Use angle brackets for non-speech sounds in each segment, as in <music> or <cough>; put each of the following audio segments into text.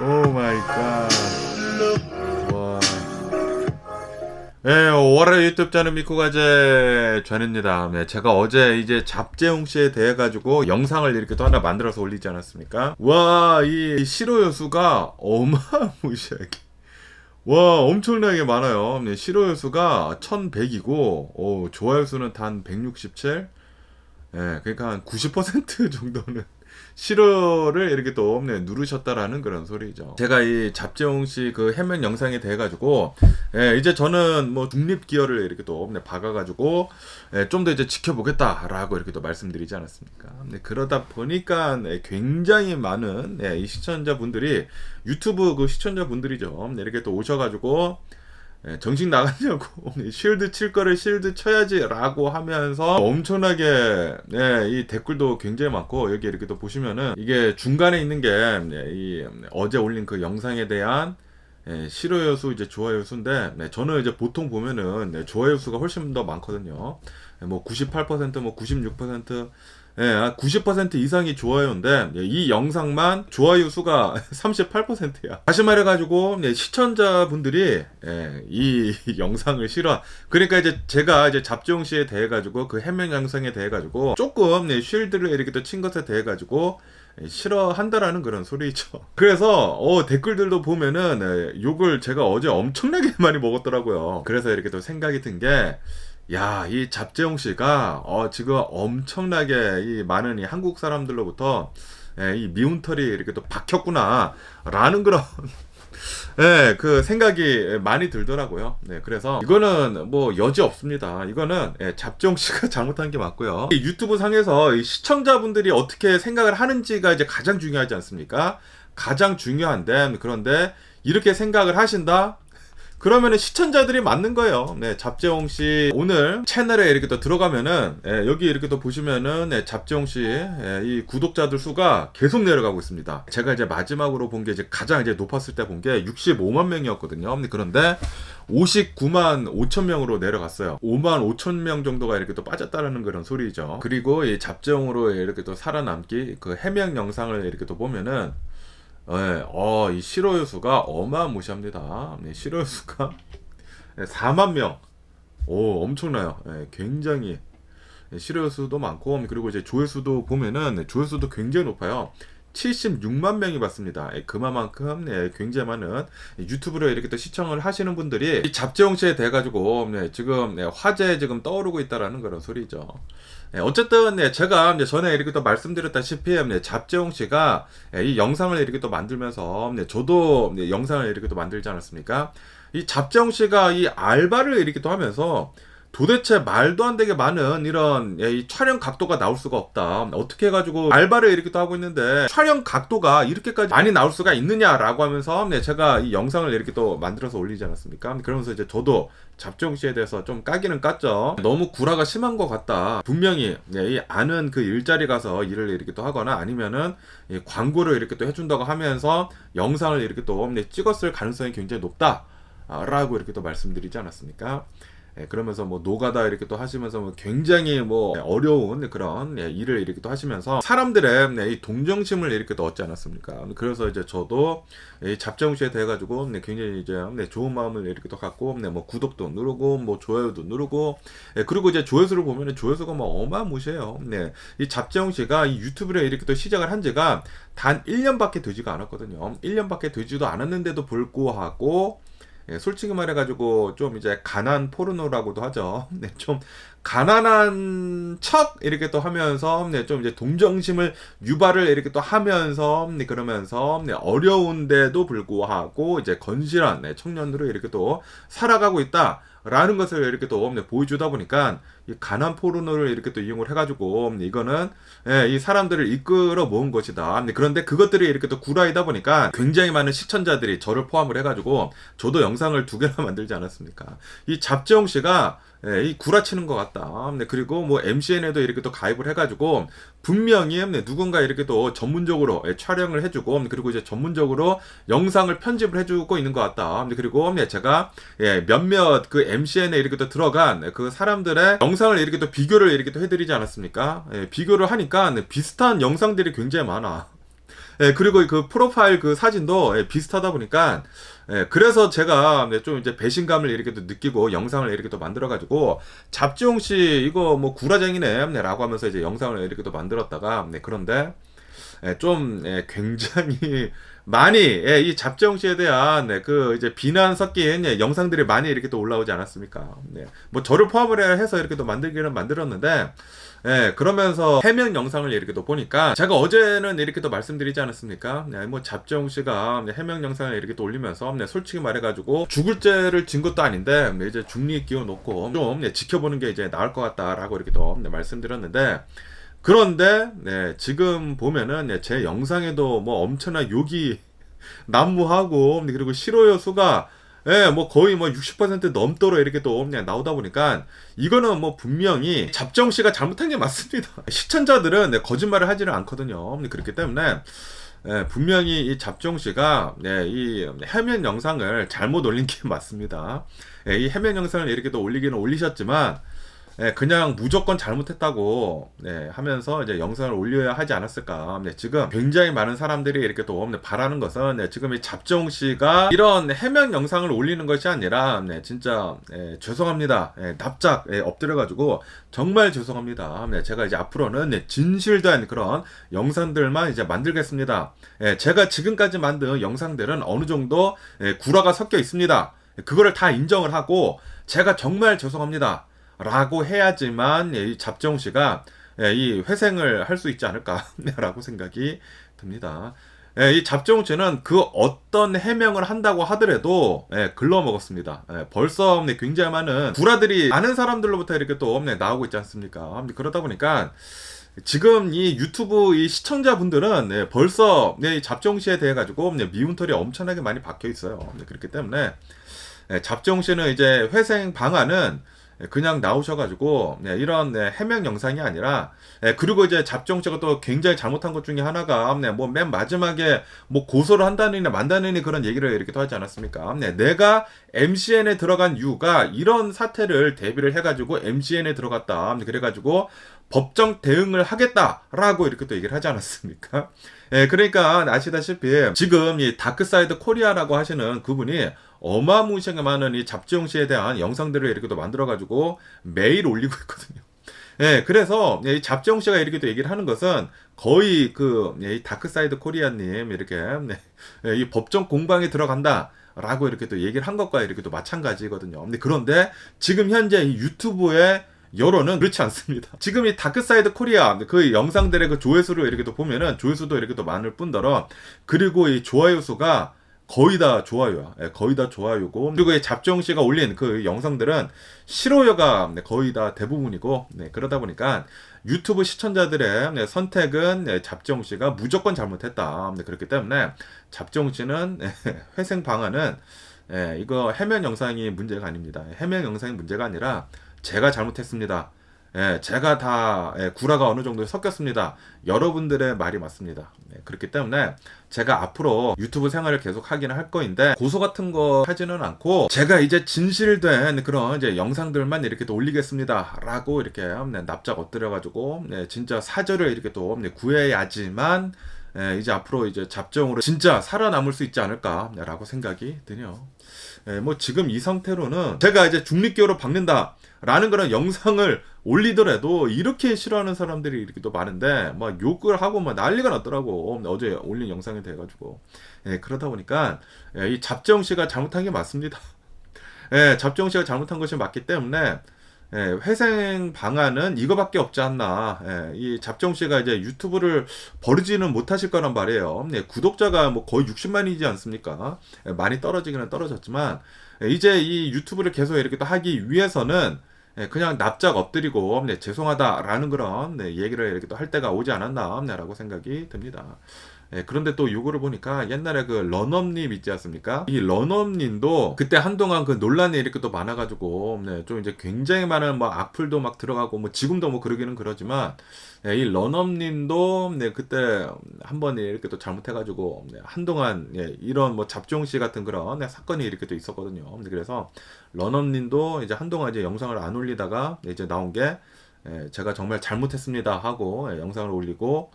오 마이 갓. 와. 네, 월요 유튜브 채널 믿고 가제 전입니다. 네, 제가 어제 이제 잡재홍 씨에 대해 가지고 영상을 이렇게 또 하나 만들어서 올리지 않았습니까? 와, 이 실호 여수가 어마무시하게 와, 엄청나게 많아요. 네, 실호 여수가 1100이고 오, 좋아요 수는 단 167. 예, 그러니까 한 90% <laughs> 정도는 싫어를 이렇게 또 네, 누르셨다라는 그런 소리죠. 제가 이 잡재홍 씨 그 해명 영상에 대해 가지고 예, 이제 저는 뭐 중립 기여를 이렇게 또 네, 박아 가지고 예, 좀 더 이제 지켜보겠다라고 이렇게 또 말씀드리지 않았습니까? 네, 그러다 보니까 네, 굉장히 많은 네, 이 시청자분들이 유튜브 그 시청자분들이죠. 네, 이렇게 또 오셔 가지고 예, 정신 나가냐고 <laughs> 쉴드 칠 거를 쉴드 쳐야지라고 하면서 엄청나게 예, 이 댓글도 굉장히 많고 여기 이렇게 또 보시면은 이게 중간에 있는 게 예, 이 어제 올린 그 영상에 대한 예, 싫어요 수 이제 좋아요 수인데 네, 저는 이제 보통 보면은 네, 좋아요 수가 훨씬 더 많거든요. 예, 뭐 98%뭐 96% 예, 90% 이상이 좋아요인데 예, 이 영상만 좋아요 수가 <laughs> 38%야. 다시 말해가지고 예, 시청자분들이 예, 이 <laughs> 영상을 싫어. 그러니까 이제 제가 이제 잡지용 씨에 대해 가지고 그 해명 영상에 대해 가지고 조금 예, 쉴드를 이렇게 또 친 것에 대해 가지고 예, 싫어한다라는 그런 소리죠. <laughs> 그래서 어, 댓글들도 보면은 예, 욕을 제가 어제 엄청나게 많이 먹었더라고요. 그래서 이렇게 또 생각이 든 게. 야, 이 잡재홍 씨가 어, 지금 엄청나게 이 많은 이 한국 사람들로부터 예, 이 미운 털이 이렇게 또 박혔구나라는 그런 <laughs> 예, 그 생각이 많이 들더라고요. 네, 그래서 이거는 뭐 여지 없습니다. 이거는 예, 잡정 씨가 <laughs> 잘못한 게 맞고요. 이 유튜브 상에서 이 시청자분들이 어떻게 생각을 하는지가 이제 가장 중요하지 않습니까? 가장 중요한데 그런데 이렇게 생각을 하신다? 그러면은 시청자들이 맞는 거예요. 네, 잡재홍 씨 오늘 채널에 이렇게 또 들어가면은 예, 여기 이렇게 또 보시면은 네, 잡재홍 씨이 예, 구독자들 수가 계속 내려가고 있습니다. 제가 이제 마지막으로 본 게 이제 가장 이제 높았을 때 본 게 65만 명이었거든요. 그런데 59만 5천 명으로 내려갔어요. 5만 5천 명 정도가 이렇게 또 빠졌다는 그런 소리죠. 그리고 이 잡재홍으로 이렇게 또 살아남기 그 해명 영상을 이렇게 또 보면은 네, 어, 이 실호요 수가 어마무시합니다. 네, 실호요 수가 4만 명. 오, 엄청나요. 네, 굉장히 네, 실호요 수도 많고 그리고 이제 조회수도 보면은 네, 조회수도 굉장히 높아요. 76만 명이 봤습니다. 예, 그만큼 네, 굉장히 많은 유튜브를 이렇게 또 시청을 하시는 분들이 이 잡재홍 씨에 대해 가지고 네, 지금 네, 화제에 지금 떠오르고 있다라는 그런 소리죠. 네, 어쨌든 네, 제가 전에 이렇게 또 말씀드렸다시피 네, 잡재홍 씨가 네, 이 영상을 이렇게 또 만들면서 네, 저도 네, 영상을 이렇게 또 만들지 않았습니까? 이 잡재홍 씨가 이 알바를 이렇게 또 하면서 도대체 말도 안 되게 많은 이런 예, 이 촬영 각도가 나올 수가 없다. 어떻게 해가지고 알바를 이렇게 또 하고 있는데 촬영 각도가 이렇게까지 많이 나올 수가 있느냐라고 하면서 네, 제가 이 영상을 이렇게 또 만들어서 올리지 않았습니까? 그러면서 이제 저도 잡종 씨에 대해서 좀 까기는 깠죠. 너무 구라가 심한 것 같다. 분명히 네, 이 아는 그 일자리 가서 일을 이렇게 또 하거나 아니면은 이 광고를 이렇게 또 해준다고 하면서 영상을 이렇게 또 네, 찍었을 가능성이 굉장히 높다. 라고 이렇게 또 말씀드리지 않았습니까? 예, 그러면서 뭐 노가다 이렇게 또 하시면서 뭐 굉장히 뭐 어려운 그런 예, 일을 이렇게 또 하시면서 사람들의 네, 이 동정심을 이렇게 또 얻지 않았습니까? 그래서 이제 저도 이 잡정시에 대해 가지고 네, 굉장히 이제 네, 좋은 마음을 이렇게 또 갖고 네, 뭐 구독도 누르고 뭐 좋아요도 누르고 예, 그리고 이제 조회수를 보면은 조회수가 뭐 어마무시해요. 네, 이 잡정 씨가 이 유튜브를 이렇게 또 시작을 한 지가 단 1년밖에 되지가 않았거든요. 1년밖에 되지도 않았는데도 불구하고 예, 솔직히 말해가지고 좀 이제 가난 포르노라고도 하죠. <laughs> 네, 좀 가난한 척 이렇게 또 하면서 네, 좀 이제 동정심을 유발을 이렇게 또 하면서 네, 그러면서 네, 어려운데도 불구하고 이제 건실한 네, 청년으로 이렇게 또 살아가고 있다. 라는 것을 이렇게 또 네, 보여주다 보니까 이 가난 포르노를 이렇게 또 이용을 해가지고 네, 이거는 예, 이 사람들을 이끌어 모은 것이다. 네, 그런데 그것들이 이렇게 또 구라이다 보니까 굉장히 많은 시청자들이 저를 포함을 해가지고 저도 영상을 두 개나 <laughs> 만들지 않았습니까? 이 잡지영 씨가 예, 이 구라치는 것 같다. 네, 그리고 뭐 MCN에도 이렇게 또 가입을 해가지고 분명히 네, 누군가 이렇게 또 전문적으로 예, 촬영을 해주고 그리고 이제 전문적으로 영상을 편집을 해주고 있는 것 같다. 네, 그리고 네, 제가 예, 몇몇 그 MCN에 이렇게 또 들어간 그 사람들의 영상을 이렇게 또 비교를 이렇게 또 해드리지 않았습니까? 예, 비교를 하니까 네, 비슷한 영상들이 굉장히 많아. 예, 그리고 그 프로파일 그 사진도 예, 비슷하다 보니까 예, 그래서 제가 네, 좀 이제 배신감을 이렇게 또 느끼고 영상을 이렇게 또 만들어가지고 잡지용 씨 이거 뭐 구라쟁이네 네, 라고 하면서 이제 영상을 이렇게 또 만들었다가 네, 그런데 예, 좀 예, 굉장히 많이 예, 이 잡지용 씨에 대한 네, 그 이제 비난 섞인 예, 영상들이 많이 이렇게 또 올라오지 않았습니까? 네. 뭐 저를 포함을 해서 이렇게 또 만들기는 만들었는데 예, 그러면서 해명 영상을 이렇게 또 보니까 제가 어제는 이렇게 또 말씀드리지 않았습니까? 네, 뭐 잡정 씨가 네, 해명 영상을 이렇게 또 올리면서 네, 솔직히 말해가지고 죽을 죄를 진 것도 아닌데 네, 이제 중리 끼워 놓고 좀 네, 지켜보는 게 이제 나을 것 같다라고 이렇게 또 네, 말씀드렸는데 그런데 네, 지금 보면은 네, 제 영상에도 뭐 엄청난 욕이 <laughs> 난무하고 네, 그리고 싫어요 수가 예, 뭐 거의 뭐 60% 넘도록 이렇게 또 그냥 나오다 보니까 이거는 뭐 분명히 잡정 씨가 잘못한 게 맞습니다. <laughs> 시청자들은 네, 거짓말을 하지는 않거든요. 네, 그렇기 때문에 예, 분명히 이 잡정 씨가 네, 이 해면 영상을 잘못 올린 게 <laughs> 맞습니다. 예, 이 해면 영상을 이렇게 또 올리기는 올리셨지만 네, 그냥 무조건 잘못했다고 네, 하면서 이제 영상을 올려야 하지 않았을까. 네, 지금 굉장히 많은 사람들이 이렇게 또 네, 바라는 것은 네, 지금 이 잡정 씨가 이런 해명 영상을 올리는 것이 아니라 네, 진짜 네, 죄송합니다. 네, 납작 네, 엎드려가지고 정말 죄송합니다. 네, 제가 이제 앞으로는 네, 진실된 그런 영상들만 이제 만들겠습니다. 네, 제가 지금까지 만든 영상들은 어느 정도 네, 구라가 섞여 있습니다. 그거를 다 인정을 하고 제가 정말 죄송합니다. 라고 해야지만 이 잡정 씨가 예, 이 회생을 할 수 있지 않을까라고 <laughs> 생각이 듭니다. 예, 이 잡정 씨는 그 어떤 해명을 한다고 하더라도 예, 글러먹었습니다. 벌써 굉장히 많은 구라들이 아는 사람들로부터 이렇게 또 나오고 있지 않습니까? 그러다 보니까 지금 이 유튜브 이 시청자분들은 벌써 잡정 씨에 대해 가지고 미운 털이 엄청나게 많이 박혀 있어요. 그렇기 때문에 잡정 씨는 이제 회생 방안은 예, 그냥 나오셔가지고 네, 이런 네, 해명 영상이 아니라 네, 그리고 이제 잡정죄가 또 굉장히 잘못한 것 중에 하나가 네, 뭐 맨 마지막에 뭐 고소를 한다느니 만다느니 그런 얘기를 이렇게 또 하지 않았습니까? 네, 내가 MCN에 들어간 이유가 이런 사태를 대비를 해가지고 MCN에 들어갔다. 그래가지고 법정 대응을 하겠다라고 이렇게 또 얘기를 하지 않았습니까? 예, 그러니까 아시다시피 지금 이 다크사이드 코리아라고 하시는 그분이 어마무시하게 많은 이 잡지용 씨에 대한 영상들을 이렇게 또 만들어가지고 매일 올리고 있거든요. 예, 그래서 이 잡지용 씨가 이렇게 또 얘기를 하는 것은 거의 그 예, 다크사이드 코리아님 이렇게 네, 예, 이 법정 공방에 들어간다. 라고 이렇게 또 얘기를 한 것과 이렇게 또 마찬가지거든요. 근데 그런데 지금 현재 이 유튜브에 여론은 그렇지 않습니다. <laughs> 지금 이 다크사이드 코리아 그 영상들의 그 조회수를 이렇게 또 보면은 조회수도 이렇게 또 많을 뿐더러 그리고 이 좋아요 수가 거의 다 좋아요야. 예, 거의 다 좋아요고. 그리고 잡정 씨가 올린 그 영상들은 싫어요가 네, 거의 다 대부분이고, 네, 그러다 보니까 유튜브 시청자들의 네, 선택은 네, 잡정 씨가 무조건 잘못했다. 네, 그렇기 때문에 잡정 씨는 네, <laughs> 회생 방안은 예, 이거 해면 영상이 문제가 아닙니다. 해면 영상이 문제가 아니라 제가 잘못했습니다. 예, 제가 다 예, 구라가 어느 정도 섞였습니다. 여러분들의 말이 맞습니다. 네, 그렇기 때문에 제가 앞으로 유튜브 생활을 계속 하기는 할 거인데 고소 같은 거 하지는 않고 제가 이제 진실된 그런 이제 영상들만 이렇게 또 올리겠습니다라고 이렇게 네, 납작 엎드려 가지고 네, 진짜 사절을 이렇게 또 네, 구해야지만 예, 이제 앞으로 이제 잡정으로 진짜 살아남을 수 있지 않을까라고 생각이 드네요. 예, 뭐 지금 이 상태로는 제가 이제 중립교로 박는다. 라는 그런 영상을 올리더라도 이렇게 싫어하는 사람들이 이렇게 또 많은데 막 욕을 하고 막 난리가 났더라고 어제 올린 영상이 돼가지고 예, 그러다 보니까 예, 이 잡정 씨가 잘못한 게 맞습니다. <laughs> 예, 잡정 씨가 잘못한 것이 맞기 때문에 예, 회생 방안은 이거밖에 없지 않나. 예, 이 잡정 씨가 이제 유튜브를 버리지는 못하실 거란 말이에요. 예, 구독자가 뭐 거의 60만이지 않습니까? 예, 많이 떨어지기는 떨어졌지만 예, 이제 이 유튜브를 계속 이렇게 또 하기 위해서는 예, 그냥 납작 엎드리고 네, 죄송하다라는 그런 네, 얘기를 이렇게 또 할 때가 오지 않았나라고 생각이 듭니다. 예, 그런데 또 요거를 보니까 옛날에 그 런업님 있지 않습니까? 이 런업님도 그때 한동안 그 논란이 이렇게 또 많아가지고 네, 좀 이제 굉장히 많은 뭐 악플도 막 들어가고 뭐 지금도 뭐 그러기는 그러지만 예, 이 런업님도 네 그때 한번 이렇게 또 잘못해가지고 네, 한동안 예, 이런 뭐 잡종시 같은 그런 네, 사건이 이렇게 또 있었거든요. 그래서 런업님도 이제 한동안 이제 영상을 안 올리다가 이제 나온 게 예, 제가 정말 잘못했습니다 하고 예, 영상을 올리고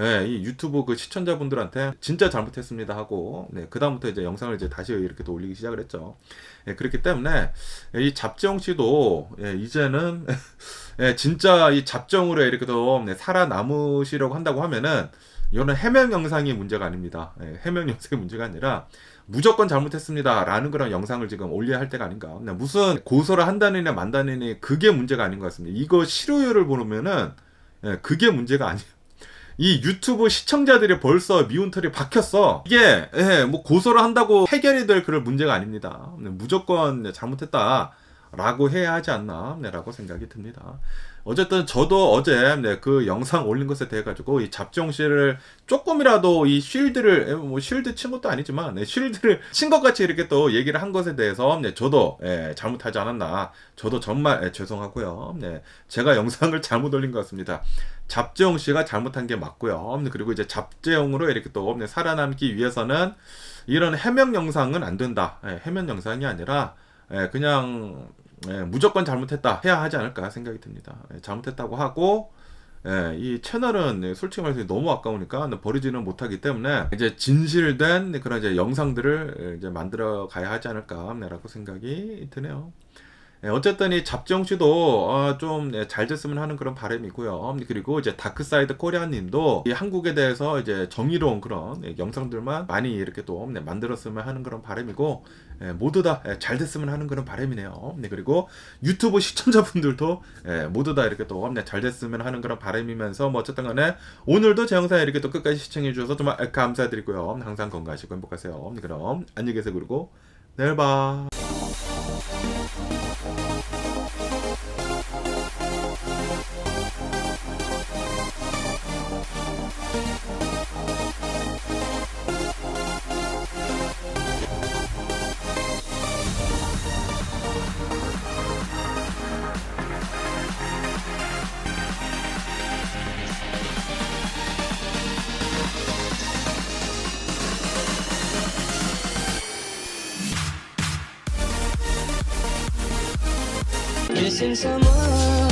예, 이 유튜브 그 시청자분들한테 진짜 잘못했습니다 하고 네, 그다음부터 이제 영상을 이제 다시 이렇게 또 올리기 시작을 했죠. 예, 그렇기 때문에 이 잡재홍 씨도 예, 이제는 <laughs> 예, 진짜 이 잡정으로 이렇게 또 네, 살아남으시려고 한다고 하면은 이거는 해명 영상이 문제가 아닙니다. 예, 해명 영상이 문제가 아니라 무조건 잘못했습니다라는 그런 영상을 지금 올려야 할 때가 아닌가. 그냥 무슨 고소를 한다느냐 만다느냐 그게 문제가 아닌 것 같습니다. 이거 실효율을 보면은 예, 그게 문제가 아니에요. 이 유튜브 시청자들이 벌써 미운 털이 박혔어. 이게 예, 뭐 고소를 한다고 해결이 될 그럴 문제가 아닙니다. 네, 무조건 잘못했다 라고 해야 하지 않나라고 생각이 듭니다. 어쨌든 저도 어제 네, 그 영상 올린 것에 대해 가지고 이 씨를 조금이라도 이 쉴드를 예, 뭐 쉴드 친 것도 아니지만 네, 쉴드를 친 것 같이 이렇게 또 얘기를 한 것에 대해서 네, 저도 예, 잘못하지 않았나 저도 정말 예, 죄송하고요. 네, 제가 영상을 잘못 올린 것 같습니다. 잡재홍 씨가 잘못한 게 맞고요. 그리고 이제 잡재홍으로 이렇게 또 네, 살아남기 위해서는 이런 해명 영상은 안 된다. 예, 해명 영상이 아니라 예, 그냥 예, 무조건 잘못했다 해야 하지 않을까 생각이 듭니다. 예, 잘못했다고 하고 예, 이 채널은 예, 솔직히 말해서 너무 아까우니까 버리지는 못하기 때문에 이제 진실된 그런 이제 영상들을 예, 이제 만들어 가야 하지 않을까라고 생각이 드네요. 예, 어쨌든 이 잡정 씨도 어, 좀잘 됐으면 하는 그런 바람이고요. 그리고 이제 다크사이드 코리아님도 이 한국에 대해서 이제 정의로운 그런 예, 영상들만 많이 이렇게 또 네, 만들었으면 하는 그런 바람이고 예, 모두 다 잘 됐으면 하는 그런 바람이네요. 네, 그리고 유튜브 시청자분들도 예, 모두 다 이렇게 또 잘 됐으면 하는 그런 바람이면서 뭐 어쨌든 간에 오늘도 제 영상 이렇게 또 끝까지 시청해 주셔서 정말 감사드리고요. 항상 건강하시고 행복하세요. 네, 그럼 안녕히 계세요. 그리고 내일 봐. 只剩下梦